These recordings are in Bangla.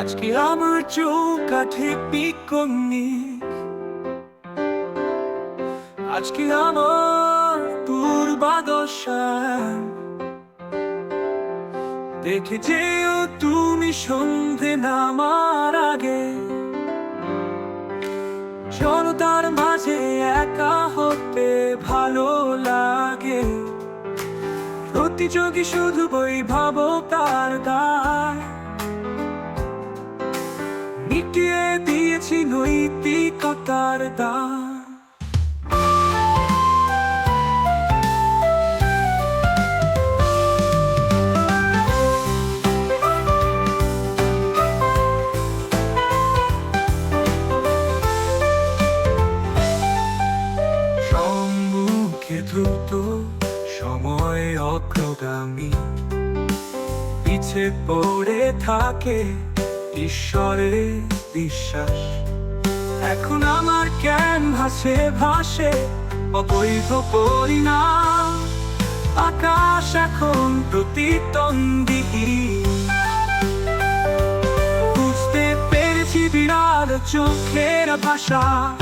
আজকে আমার চোখ কাঠে পিকনি আজকে আমার দুর্বাদশা দেখে যেও তুমি সন্ধে নামার আগে। জনতার মাঝে একা হতে ভালো লাগে। প্রতিযোগী শুধু বৈভাবতার দায়। মিটিয়ে দিয়েছি নৈতিকতার সম্মুখে দ্রুত সময় অগ্রগামী। পিছে পড়ে থাকে ঈশ্বরের বিশ্বাস। এখন আমার ক্যানভাসে ভাসে অবৈধ পরিণাম। আকাশ এখন প্রতিদ্বন্দ্বী। বুঝতে পেরেছি বিড়াল চোখের ভাষা।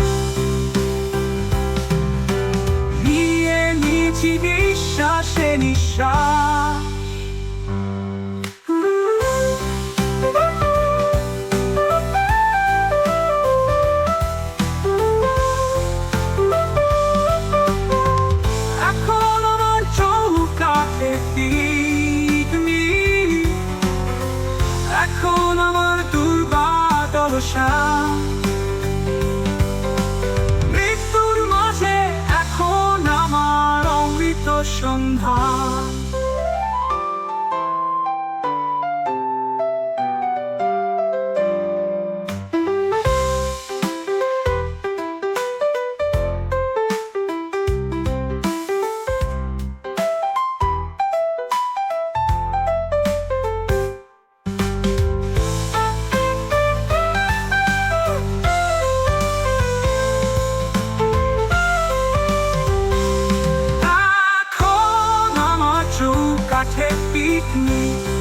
নিয়ে নিয়েছি নিঃশ্বাসে নিঃশ্বাস। 我想 I can't beat me.